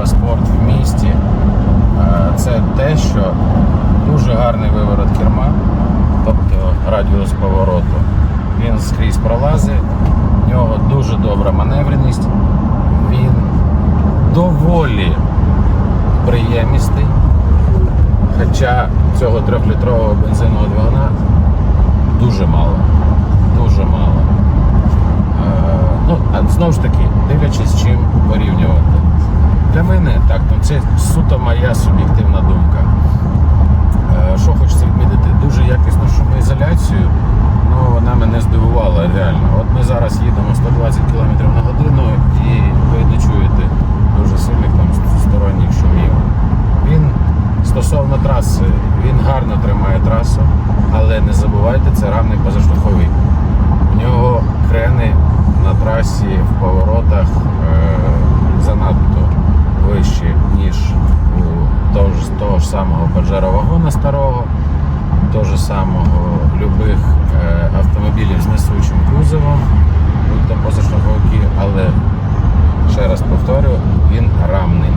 Sport в місті, е, це те, що дуже гарний виворот керма, тобто радіус повороту. Він скрізь пролазить, в нього дуже добра маневреність, він доволі приємістий. Хоча цього трьохлітрового бензинового двигуна дуже мало. Дуже мало. Е, ну, а знову ж таки, дивлячись чим порівнювати. Для мене так, ну це суто моя суб'єктивна думка. Е, що хочеться відмітити, дуже якісну шумоізоляцію, ну вона мене здивувала реально. От ми зараз їдемо 120 км на годину і ви не чуєте дуже сильних там сторонніх шумів. Він стосовно траси, він гарно тримає трасу, але не забувайте, це рамний позаштовховий. У нього крени на трасі в поворотах е, занадто вищі, ніж у того ж, того ж самого вагона старого, того ж самого любих е, автомобілів з несучим кузовом, будь то позаштовховики, але ще раз повторю, він рамний.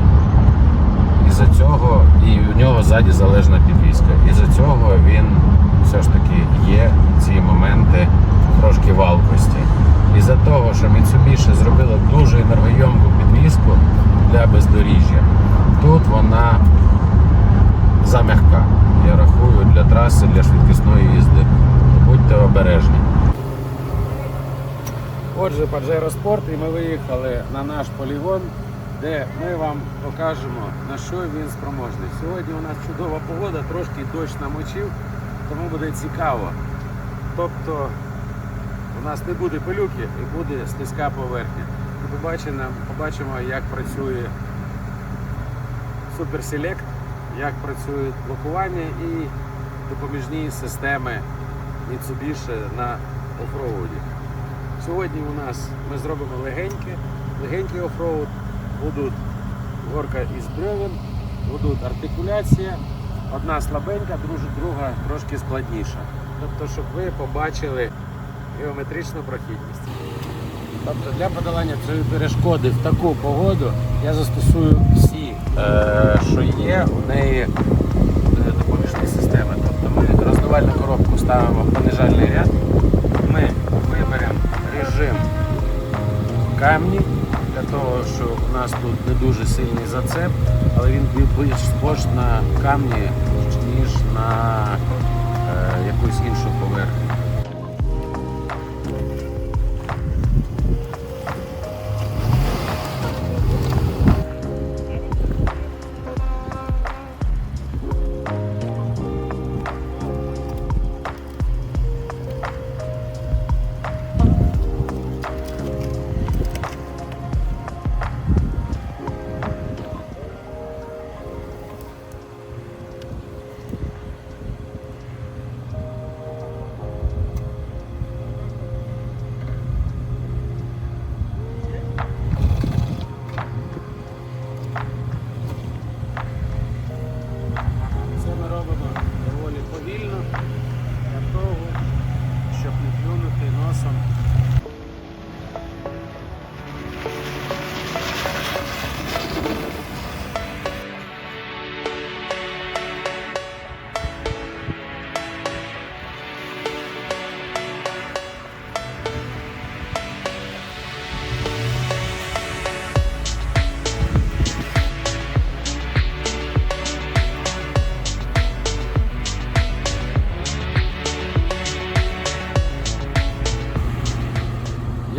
Із-за цього і у нього ззаді залежна підвізка. Із-за цього він все ж таки є ці моменти трошки валкості. Із-за того, що Mitsubishi зробила дуже енергойомку підвізку для бездоріжжя, тут вона зам'ягка. Я рахую для траси, для швидкісної їзди. Будьте обережні. Отже, Pajero Sport і ми виїхали на наш полігон, де ми вам покажемо на що він спроможний. Сьогодні у нас чудова погода, трошки дощ намочив, тому буде цікаво. Тобто у нас не буде пилюки і буде слизька поверхня. Побачимо, побачимо, як працює Select, як працює блокування і допоміжні системи Mitsubishi на офроуді. Сьогодні у нас ми зробимо легеньке, легенький офроуд, будуть горка із бревен, будуть артикуляція, одна слабенька, друга трошки складніша. Тобто, щоб ви побачили геометричну прохідність. Тобто для подолання цієї перешкоди в таку погоду я застосую всі, що є у неї е, допоміжні системи. Тобто ми роздавальну коробку ставимо в понижальний ряд, ми виберемо режим камні, для того, що у нас тут не дуже сильний зацеп, але він більш схож на камні, ніж на е, якусь іншу поверхню.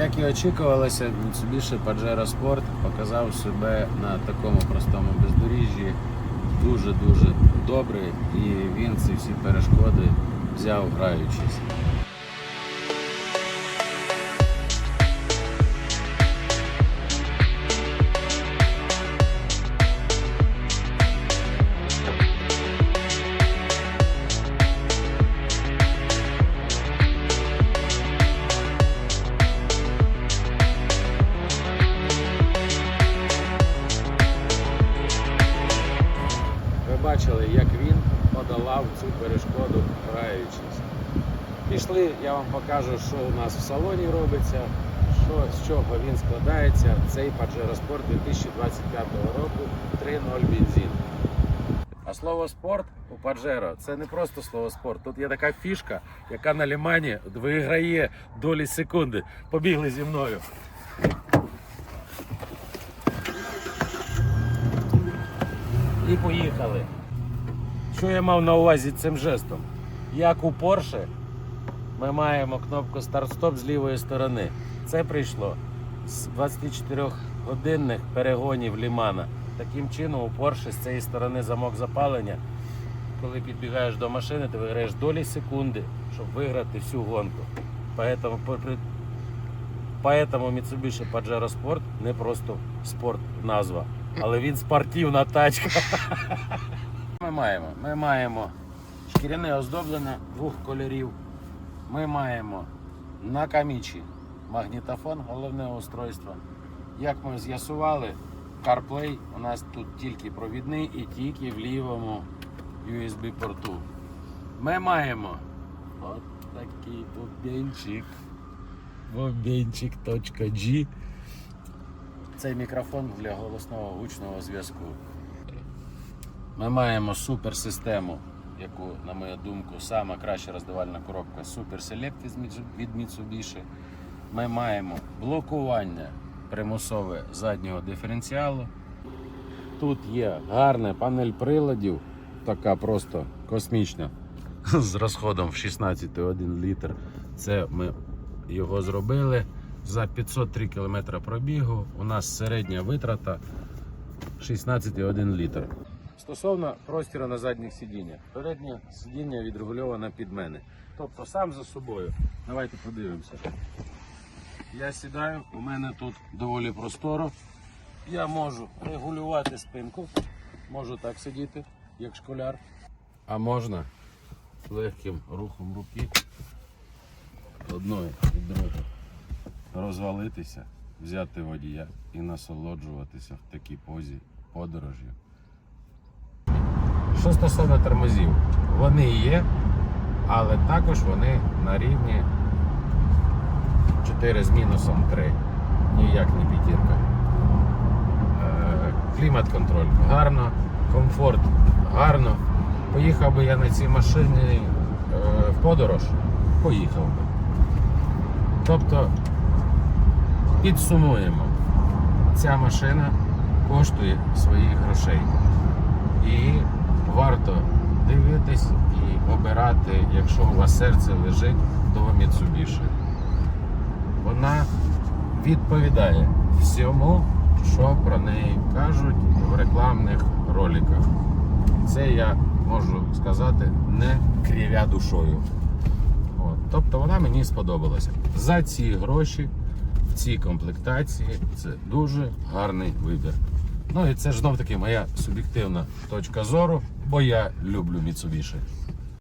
Як і очікувалося, Mitsubishi Pajero Sport показав себе на такому простому бездоріжжі дуже-дуже добре і він ці всі перешкоди взяв граючись. Вам покажу, що у нас в салоні робиться, що, з чого він складається, цей Pajero Sport 2025 року 3.0 бензин. А слово спорт у Pajero це не просто слово спорт. Тут є така фішка, яка на лімані виграє долі секунди. Побігли зі мною. І поїхали. Що я мав на увазі цим жестом? Як у Porsche, ми маємо кнопку старт-стоп з лівої сторони. Це прийшло з 24-годинних перегонів Лімана. Таким чином, у Porsche з цієї сторони замок запалення. Коли підбігаєш до машини, ти виграєш долі секунди, щоб виграти всю гонку. Поэтому, Поэтому Mitsubishi Pajero Sport не просто спорт назва, але він спортивна тачка. Ми маємо, ми маємо шкіряне оздоблення двох кольорів. Ми маємо на камічі магнітофон, головне устройство. Як ми з'ясували, CarPlay у нас тут тільки провідний і тільки в лівому USB порту. Ми маємо от такий бубенчик. Бубенчик.g Цей мікрофон для голосного гучного зв'язку. Ми маємо суперсистему, яку, на мою думку, сама краща роздавальна коробка Super Select від Mitsubishi. Ми маємо блокування примусове заднього диференціалу. Тут є гарна панель приладів, така просто космічна, з розходом в 16,1 літр. Це ми його зробили за 503 км пробігу. У нас середня витрата 16,1 літр. Стосовно простіру на задніх сидіннях. Переднє сидіння відрегульоване під мене. Тобто сам за собою. Давайте подивимося. Я сідаю, у мене тут доволі просторо. Я можу регулювати спинку. Можу так сидіти, як школяр. А можна легким рухом руки одної і другої розвалитися, взяти водія і насолоджуватися в такій позі подорожі. Що стосовно тормозів, вони є, але також вони на рівні 4 з мінусом 3. Ніяк не п'ятірка. Е, Клімат-контроль гарно, комфорт гарно. Поїхав би я на цій машині е, в подорож, поїхав би. Тобто, підсумуємо, ця машина коштує своїх грошей. І варто дивитись і обирати, якщо у вас серце лежить, то Mitsubishi. Вона відповідає всьому, що про неї кажуть в рекламних роликах. Це я можу сказати не кривя душою. От. Тобто вона мені сподобалася. За ці гроші в цій комплектації це дуже гарний вибір. Ну і це ж знов таки моя суб'єктивна точка зору, бо я люблю Mitsubishi.